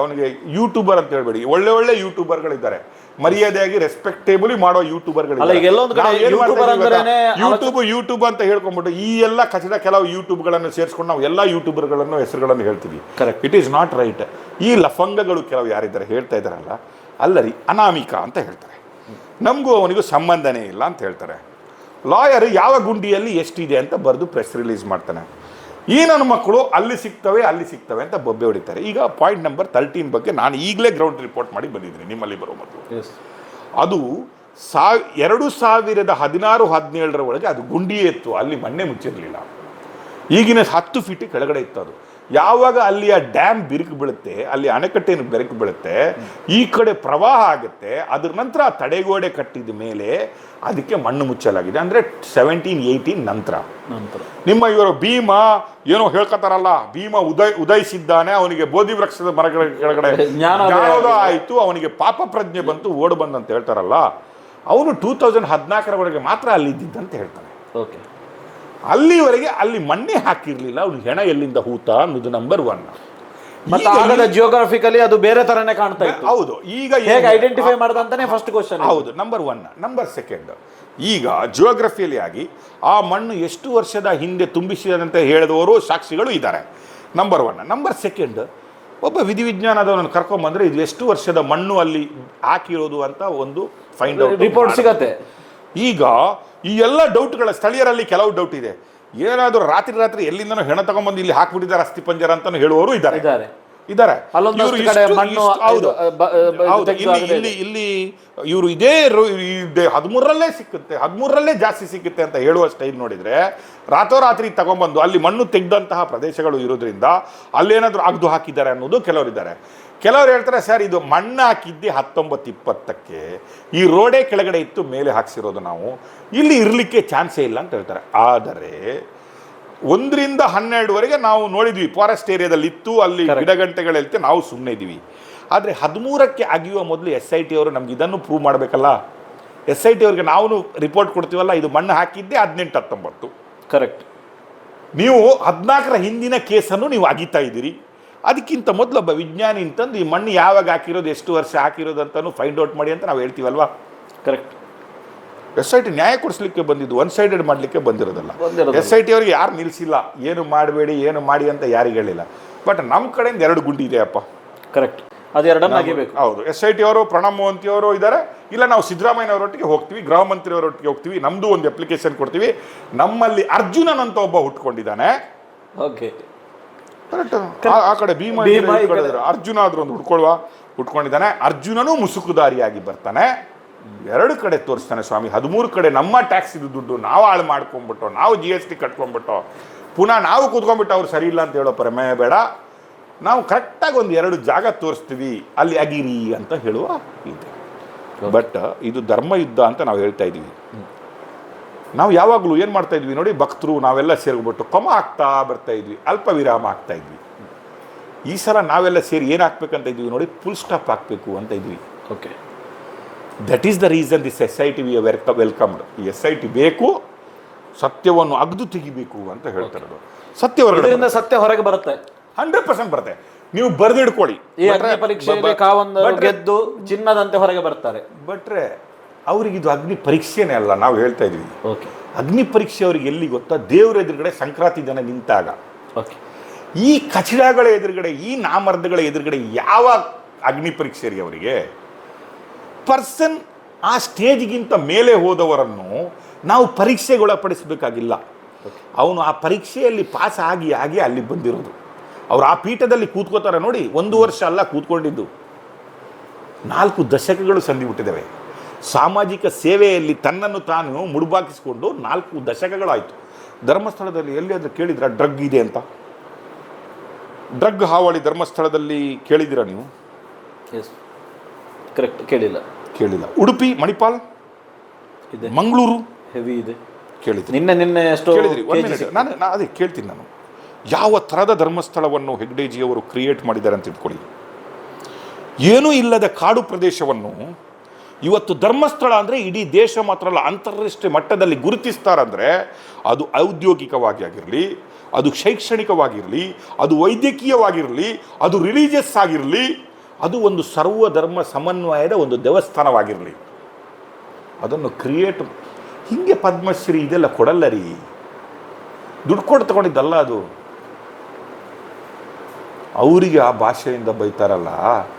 ಅವನಿಗೆ ಯೂಟ್ಯೂಬರ್ ಅಂತ ಹೇಳ್ಬೇಡಿ. ಒಳ್ಳೆ ಒಳ್ಳೆ ಯೂಟ್ಯೂಬರ್ಗಳಿದ್ದಾರೆ ಮರ್ಯಾದೆಯಾಗಿ ರೆಸ್ಪೆಕ್ಟೇಬಲಿ ಮಾಡೋ ಯೂಟ್ಯೂಬರ್ ಯೂಟ್ಯೂಬ್ ಯೂಟ್ಯೂಬ್ ಅಂತ ಹೇಳ್ಕೊಂಡ್ಬಿಟ್ಟು ಈ ಎಲ್ಲ ಕಚಡ ಕೆಲವು ಯೂಟ್ಯೂಬ್ಗಳನ್ನು ಸೇರಿಸ್ಕೊಂಡು ನಾವು ಎಲ್ಲ ಯೂಟ್ಯೂಬರ್ಗಳನ್ನು ಹೆಸರುಗಳನ್ನು ಹೇಳ್ತೀವಿ. Correct it is not right ಈ ಲಫಂಗಗಳು ಕೆಲವು ಯಾರಿದ್ದಾರೆ ಹೇಳ್ತಾ ಇದ್ದಾರಲ್ಲ ಅಲ್ಲರಿ ಅನಾಮಿಕ ಅಂತ ಹೇಳ್ತಾರೆ. ನಮಗೂ ಅವನಿಗೂ ಸಂಬಂಧನೇ ಇಲ್ಲ ಅಂತ ಹೇಳ್ತಾರೆ. ಲಾಯರ್ ಯಾವ ಗುಂಡಿಯಲ್ಲಿ ಎಷ್ಟಿದೆ ಅಂತ ಬರೆದು ಪ್ರೆಸ್ ರಿಲೀಸ್ ಮಾಡ್ತಾನೆ. ಈ ನನ್ನ ಮಕ್ಕಳು ಅಲ್ಲಿ ಸಿಗ್ತವೆ ಅಲ್ಲಿ ಸಿಗ್ತವೆ ಅಂತ ಬೊಬ್ಬೆ ಹೊಡಿತಾರೆ. ಈಗ ಪಾಯಿಂಟ್ ನಂಬರ್ ತರ್ಟೀನ್ ಬಗ್ಗೆ ನಾನು ಈಗಲೇ ಗ್ರೌಂಡ್ ರಿಪೋರ್ಟ್ ಮಾಡಿ ಬಂದಿದ್ದೀನಿ ನಿಮ್ಮಲ್ಲಿ ಬರೋ ಮೊದಲು. ಅದು ಸಾವ್ ಎರಡು ಸಾವಿರದ ಹದಿನಾರು ಹದಿನೇಳರ ಒಳಗೆ ಅದು ಗುಂಡಿಯೇ ಇತ್ತು ಅಲ್ಲಿ ಮಣ್ಣೆ ಮುಚ್ಚಿರಲಿಲ್ಲ. ಈಗಿನ ಹತ್ತು ಫೀಟ್ ಕೆಳಗಡೆ ಇತ್ತು ಅದು. ಯಾವಾಗ ಅಲ್ಲಿಯ ಡ್ಯಾಮ್ ಬಿರುಕು ಬೀಳುತ್ತೆ ಅಲ್ಲಿ ಅಣೆಕಟ್ಟೆಯನ್ನು ಬೆರಕು ಬೀಳುತ್ತೆ ಈ ಕಡೆ ಪ್ರವಾಹ ಆಗುತ್ತೆ ಅದ್ರ ನಂತರ ಆ ತಡೆಗೋಡೆ ಕಟ್ಟಿದ ಮೇಲೆ ಅದಕ್ಕೆ ಮಣ್ಣು ಮುಚ್ಚಲಾಗಿದೆ. ಅಂದರೆ ಸೆವೆಂಟೀನ್ ಏಯ್ಟೀನ್ ನಂತರ. ನಂತರ. ನಿಮ್ಮ ಇವರು ಭೀಮ ಏನೋ ಹೇಳ್ಕೊತಾರಲ್ಲ ಭೀಮ ಉದಯ್ ಉದಯಿಸಿದ್ದಾನೆ ಅವನಿಗೆ ಬೋಧಿ ವೃಕ್ಷದ ಮರಗಳ ಕೆಳಗಡೆ ಆಯಿತು ಅವನಿಗೆ ಪಾಪ ಪ್ರಜ್ಞೆ ಬಂತು ಓಡ್ ಬಂದಂತ ಹೇಳ್ತಾರಲ್ಲ ಅವನು ಟೂ ತೌಸಂಡ್ ಹದಿನಾಲ್ಕರವರೆಗೆ ಮಾತ್ರ ಅಲ್ಲಿದ್ದಂತ ಹೇಳ್ತಾನೆ. ಓಕೆ ಅಲ್ಲಿವರೆಗೆ ಅಲ್ಲಿ ಮಣ್ಣೆ ಹಾಕಿರ್ಲಿಲ್ಲ. ಅವನು ಹೆಣ ಎಲ್ಲಿಂದ ಹೂತ ಅನ್ನೋದು ನಂಬರ್ ಒನ್ ಮತ್ತೆ ಆಗದ ಜಿಯೋಗ್ರಾಫಿಕಲಿ ಅದು ಬೇರೆ ತರನೇ ಕಾಣ್ತಾ ಇತ್ತು. ಹೌದು. ಈಗ ಹೇಗೆ ಐಡೆಂಟಿಫೈ ಮಾಡ್ದಂತಾನೆ ಫಸ್ಟ್ ಕ್ವಶನ್ ಹೌದು ನಂಬರ್ ಒನ್ ನಂಬರ್ ಸೆಕೆಂಡ್ ಈಗ ಜಿಯೋಗ್ರಫಿಯಲ್ಲಿ ಆಗಿ ಆ ಮಣ್ಣು ಎಷ್ಟು ವರ್ಷದ ಹಿಂದೆ ತುಂಬಿಸಿದಂತೆ ಹೇಳಿದವರು ಸಾಕ್ಷಿಗಳು ಇದ್ದಾರೆ. ನಂಬರ್ ಒನ್ ನಂಬರ್ ಸೆಕೆಂಡ್ ಒಬ್ಬ ವಿಧಿವಿಜ್ಞಾನದವನನ್ನು ಕರ್ಕೊಂಬಂದ್ರೆ ಇದು ಎಷ್ಟು ವರ್ಷದ ಮಣ್ಣು ಅಲ್ಲಿ ಹಾಕಿರೋದು ಅಂತ ಒಂದು ಫೈಂಡ್ ಔಟ್ ರಿಪೋರ್ಟ್ ಸಿಗತ್ತೆ. ಈಗ ಈ ಎಲ್ಲ ಡೌಟ್ಗಳ ಸ್ಥಳೀಯರಲ್ಲಿ ಕೆಲವು ಡೌಟ್ ಇದೆ. ಏನಾದರೂ ರಾತ್ರಿ ರಾತ್ರಿ ಎಲ್ಲಿಂದನೋ ಹೆಣ ತಗೊಂಬಂದು ಇಲ್ಲಿ ಹಾಕ್ಬಿಟ್ಟಿದ್ದಾರೆ ಅಸ್ಥಿ ಪಂಜರ ಅಂತ ಹೇಳುವವರು ಇದ್ದಾರೆ. ಇದ್ದಾರೆ. ಇಲ್ಲಿ ಇಲ್ಲಿ ಇವರು ಇದೇ ಹದಿಮೂರರಲ್ಲೇ ಸಿಕ್ಕುತ್ತೆ. ಹದಿಮೂರರಲ್ಲೇ ಜಾಸ್ತಿ ಸಿಕ್ಕುತ್ತೆ ಅಂತ ಹೇಳುವ ಸ್ಟೈಲ್ ನೋಡಿದ್ರೆ ರಾತ್ರೋರಾತ್ರಿ ತಗೊಂಬಂದು ಅಲ್ಲಿ ಮಣ್ಣು ತೆಗೆದಂತಹ ಪ್ರದೇಶಗಳು ಇರೋದ್ರಿಂದ ಅಲ್ಲೇನಾದ್ರೂ ಅಗ್ದು ಹಾಕಿದ್ದಾರೆ ಅನ್ನೋದು ಕೆಲವರಿದ್ದಾರೆ ಕೆಲವರು ಹೇಳ್ತಾರೆ ಸರ್ ಇದು ಮಣ್ಣು ಹಾಕಿದ್ದೆ ಹತ್ತೊಂಬತ್ತು ಇಪ್ಪತ್ತಕ್ಕೆ ಈ ರೋಡೇ ಕೆಳಗಡೆ ಇತ್ತು ಮೇಲೆ ಹಾಕ್ಸಿರೋದು ನಾವು. ಇಲ್ಲಿ ಇರಲಿಕ್ಕೆ ಚಾನ್ಸೇ ಇಲ್ಲ ಅಂತ ಹೇಳ್ತಾರೆ. ಆದರೆ ಒಂದರಿಂದ ಹನ್ನೆರಡುವರೆಗೆ ನಾವು ನೋಡಿದ್ವಿ. ಫಾರೆಸ್ಟ್ ಏರಿಯಾದಲ್ಲಿ ಇತ್ತು ಅಲ್ಲಿ. ಗಿಡಗಂಟೆಗಳಿರುತ್ತೆ ನಾವು ಸುಮ್ಮನೆ ಇದ್ದೀವಿ ಆದರೆ ಹದಿಮೂರಕ್ಕೆ ಅಗಿಯುವ ಮೊದಲು ಎಸ್ ಐ ಟಿ ಅವರು ನಮ್ಗೆ ಇದನ್ನು ಪ್ರೂವ್ ಮಾಡಬೇಕಲ್ಲ? ಎಸ್ ಐ ಟಿ ಅವ್ರಿಗೆ ನಾವು ರಿಪೋರ್ಟ್ ಕೊಡ್ತೀವಲ್ಲ ಇದು ಮಣ್ಣು ಹಾಕಿದ್ದೆ ಹದಿನೆಂಟು ಹತ್ತೊಂಬತ್ತು. ಕರೆಕ್ಟ್ ನೀವು ಹದಿನಾಲ್ಕರ ಹಿಂದಿನ ಕೇಸನ್ನು ನೀವು ಅಗಿತಾ ಇದ್ದೀರಿ. ಅದಕ್ಕಿಂತ ಮೊದಲು ಒಬ್ಬ ವಿಜ್ಞಾನಿ ಅಂತಂದು ಈ ಮಣ್ಣು ಯಾವಾಗ ಹಾಕಿರೋದು ಎಷ್ಟು ವರ್ಷ ಹಾಕಿರೋದು ಅಂತಲೂ ಫೈಂಡ್ ಔಟ್ ಮಾಡಿ ಅಂತ ನಾವು ಹೇಳ್ತೀವಲ್ವಾ? ಕರೆಕ್ಟ್ ಎಸ್ ಐ ಟಿ ನ್ಯಾಯ ಕೊಡಿಸ್ಲಿಕ್ಕೆ ಬಂದಿದ್ದು ಒನ್ ಸೈಡೆಡ್ ಮಾಡಲಿಕ್ಕೆ ಬಂದಿರೋದಲ್ಲ. ಎಸ್ ಐ ಟಿ ಅವ್ರಿಗೆ ಯಾರು ನಿಲ್ಲಿಸಿಲ್ಲ ಏನು ಮಾಡಬೇಡಿ ಏನು ಮಾಡಿ ಅಂತ ಯಾರಿಗೆ ಹೇಳಿಲ್ಲ. ಬಟ್ ನಮ್ಮ ಕಡೆಯಿಂದ ಎರಡು ಗುಂಡಿ ಇದೆಯಪ್ಪ ಕರೆಕ್ಟ್ ಅದು ಎರಡನ್ನ ಅಗಿಬೇಕು ಹೌದು. ಎಸ್ ಐ ಟಿ ಅವರು ಪ್ರಣಬ್ ಮೋಹಂತಿ ಅವರು ಇದ್ದಾರೆ ಇಲ್ಲ ನಾವು ಸಿದ್ದರಾಮಯ್ಯನವರೊಟ್ಟಿಗೆ ಹೋಗ್ತೀವಿ ಗೃಹ ಮಂತ್ರಿಯವರೊಟ್ಟಿಗೆ ಹೋಗ್ತೀವಿ ನಮ್ಮದು ಒಂದು ಅಪ್ಲಿಕೇಶನ್ ಕೊಡ್ತೀವಿ. ನಮ್ಮಲ್ಲಿ ಅರ್ಜುನನ್ ಅಂತ ಒಬ್ಬ ಹುಟ್ಕೊಂಡಿದ್ದಾನೆ. ಓಕೆ ಕರೆಕ್ಟ್ ಆ ಕಡೆ ಭೀಮ. ಅರ್ಜುನ ಆದ್ರೂ ಒಂದು ಹುಡ್ಕೊಳ್ವಾ ಹುಟ್ಕೊಂಡಿದ್ದಾನೆ. ಅರ್ಜುನನು ಮುಸುಕುದಾರಿಯಾಗಿ ಬರ್ತಾನೆ. ಎರಡು ಕಡೆ ತೋರಿಸ್ತಾನೆ ಸ್ವಾಮಿ, ಹದಿಮೂರು ಕಡೆ ನಮ್ಮ ಟ್ಯಾಕ್ಸ್ ಇದು ದುಡ್ಡು ನಾವು ಹಾಳು ಮಾಡ್ಕೊಂಬಿಟ್ಟು, ನಾವು ಜಿ ಎಸ್ ಟಿ ಕಟ್ಕೊಂಬಿಟ್ಟು, ಪುನಃ ನಾವು ಕೂತ್ಕೊಂಡ್ಬಿಟ್ಟು ಅವ್ರು ಸರಿ ಇಲ್ಲ ಅಂತ ಹೇಳೋ ಪ್ರಮೇಯ ಬೇಡ. ನಾವು ಕರೆಕ್ಟಾಗಿ ಒಂದು ಎರಡು ಜಾಗ ತೋರಿಸ್ತೀವಿ, ಅಲ್ಲಿ ಅಗಿರಿ ಅಂತ ಹೇಳುವ ಇದೆ. ಬಟ್ ಇದು ಧರ್ಮ ಯುದ್ಧ ಅಂತ ನಾವು ಹೇಳ್ತಾ ಇದ್ದೀವಿ. ನಾವು ಯಾವಾಗಲೂ ಏನು ಮಾಡ್ತಾ ಇದ್ವಿ ನೋಡಿ, ಭಕ್ತರು ನಾವೆಲ್ಲ ಸೇರಿಬಿಟ್ಟು ಕೊಮ ಆಗ್ತಾ ಬರ್ತಾ ಇದ್ವಿ, ಅಲ್ಪ ವಿರಾಮ ಆಗ್ತಾ ಇದ್ವಿ. ಈ ಸಲ ನಾವೆಲ್ಲ ಸೇರಿ ಏನು ಹಾಕ್ಬೇಕಂತ ಇದ್ವಿ ನೋಡಿ ಫುಲ್ ಸ್ಟಾಪ್ ಹಾಕಬೇಕು ಅಂತ ಇದ್ವಿ okay that is the reason this S I T we ವೆಲ್ಕ welcomed ಈ ಎಸ್ ಐ ಟಿ ಬೇಕು ಸತ್ಯವನ್ನು ಅಗ್ದು ತೆಗಿಬೇಕು ಅಂತ ಹೇಳ್ತಾರೆ ಸತ್ಯ ಹೊರಗಡೆ ಸತ್ಯ ಹೊರಗೆ ಬರುತ್ತೆ. ಹಂಡ್ರೆಡ್ ಪರ್ಸೆಂಟ್ ಬರುತ್ತೆ. ನೀವು ಬರೆದಿಡ್ಕೊಳ್ಳಿ. ಪರೀಕ್ಷೆ ಕಾವೊಂದು ಗೆದ್ದು ಚಿನ್ನದಂತೆ ಹೊರಗೆ ಬರ್ತಾರೆ. ಬಟ್ರೆ ಅವ್ರಿಗೆ ಇದು ಅಗ್ನಿ ಪರೀಕ್ಷೆನೇ ಅಲ್ಲ ನಾವು ಹೇಳ್ತಾ ಇದ್ವಿ. ಓಕೆ ಅಗ್ನಿ ಪರೀಕ್ಷೆ ಅವ್ರಿಗೆ ಎಲ್ಲಿ ಗೊತ್ತಾ? ದೇವರ ಎದುರುಗಡೆ ಸಂಕ್ರಾಂತಿ ಜನ ನಿಂತಾಗ. ಓಕೆ ಈ ಕಚಡಗಳ ಎದುರುಗಡೆ ಈ ನಾಮರ್ದಗಳ ಎದುರುಗಡೆ ಯಾವ ಅಗ್ನಿ ಪರೀಕ್ಷೆ ರೀ ಅವರಿಗೆ? ಪರ್ಸನ್ ಆ ಸ್ಟೇಜ್ಗಿಂತ ಮೇಲೆ ಹೋದವರನ್ನು ನಾವು ಪರೀಕ್ಷೆಗೊಳಪಡಿಸಬೇಕಾಗಿಲ್ಲ. ಅವನು ಆ ಪರೀಕ್ಷೆಯಲ್ಲಿ ಪಾಸ್ ಆಗಿ ಆಗಿ ಅಲ್ಲಿ ಬಂದಿರೋದು. ಅವರು ಆ ಪೀಠದಲ್ಲಿ ಕೂತ್ಕೋತಾರೆ ನೋಡಿ, ಒಂದು ವರ್ಷ ಅಲ್ಲ ಕೂತ್ಕೊಂಡಿದ್ದು. ನಾಲ್ಕು ದಶಕಗಳು ಸಂದಿಬಿಟ್ಟಿದ್ದಾವೆ ಸಾಮಾಜಿಕ ಸೇವೆಯಲ್ಲಿ ತನ್ನನ್ನು ತಾನು ಮುಡುಬಾಕಿಸಿಕೊಂಡು ನಾಲ್ಕು ದಶಕಗಳಾಯಿತು. ಧರ್ಮಸ್ಥಳದಲ್ಲಿ ಎಲ್ಲಿಯಾದರೂ ಕೇಳಿದ್ರ, ಡ್ರಗ್ ಇದೆ ಅಂತ? ಡ್ರಗ್ ಹಾವಳಿ ಧರ್ಮಸ್ಥಳದಲ್ಲಿ ಕೇಳಿದಿರ ನೀವು? ಕರೆಕ್ಟ್ ಕೇಳಿಲ್ಲ. ಕೇಳಿಲ್ಲ. ಉಡುಪಿ ಮಣಿಪಾಲ್ ಇದೆ. ಮಂಗಳೂರು ಹೆವಿ ಇದೆ. ಕೇಳಿದ್ರಿ. ನಿನ್ನೆ ನಿನ್ನೆ ಎಷ್ಟೋ ಕೇಳಿದ್ರಿ ಒಂದು ನಾನು ನಾನು ಅದೇ ಕೇಳ್ತೀನಿ ನಾನು. ಯಾವ ಥರದ ಧರ್ಮಸ್ಥಳವನ್ನು ಹೆಗ್ಡೇಜಿಯವರು ಕ್ರಿಯೇಟ್ ಮಾಡಿದ್ದಾರೆ ಅಂತ ಇಟ್ಕೊಳ್ಳಿ. ಏನೂ ಇಲ್ಲದ ಕಾಡು ಪ್ರದೇಶವನ್ನು ಇವತ್ತು ಧರ್ಮಸ್ಥಳ ಅಂದರೆ ಇಡೀ ದೇಶ ಮಾತ್ರ ಅಲ್ಲ ಅಂತಾರಾಷ್ಟ್ರೀಯ ಮಟ್ಟದಲ್ಲಿ ಗುರುತಿಸ್ತಾರಂದರೆ ಅದು ಔದ್ಯೋಗಿಕವಾಗಿ ಆಗಿರಲಿ ಅದು ಶೈಕ್ಷಣಿಕವಾಗಿರಲಿ ಅದು ವೈದ್ಯಕೀಯವಾಗಿರಲಿ ಅದು ರಿಲಿಜಿಯಸ್ ಆಗಿರಲಿ ಅದು ಒಂದು ಸರ್ವಧರ್ಮ ಸಮನ್ವಯದ ಒಂದು ದೇವಸ್ಥಾನವಾಗಿರಲಿ. ಅದನ್ನು ಕ್ರಿಯೇಟ್ ಹೀಗೆ ಪದ್ಮಶ್ರೀ ಇದೆಲ್ಲ ಕೊಡಲ್ಲ ರೀ. ದುಡ್ಡು ಕೊಟ್ಟು ತಗೊಂಡಿದ್ದಲ್ಲ ಅದು. ಅವರಿಗೆ ಆ ಭಾಷೆಯಿಂದ ಬೈತಾರಲ್ಲ.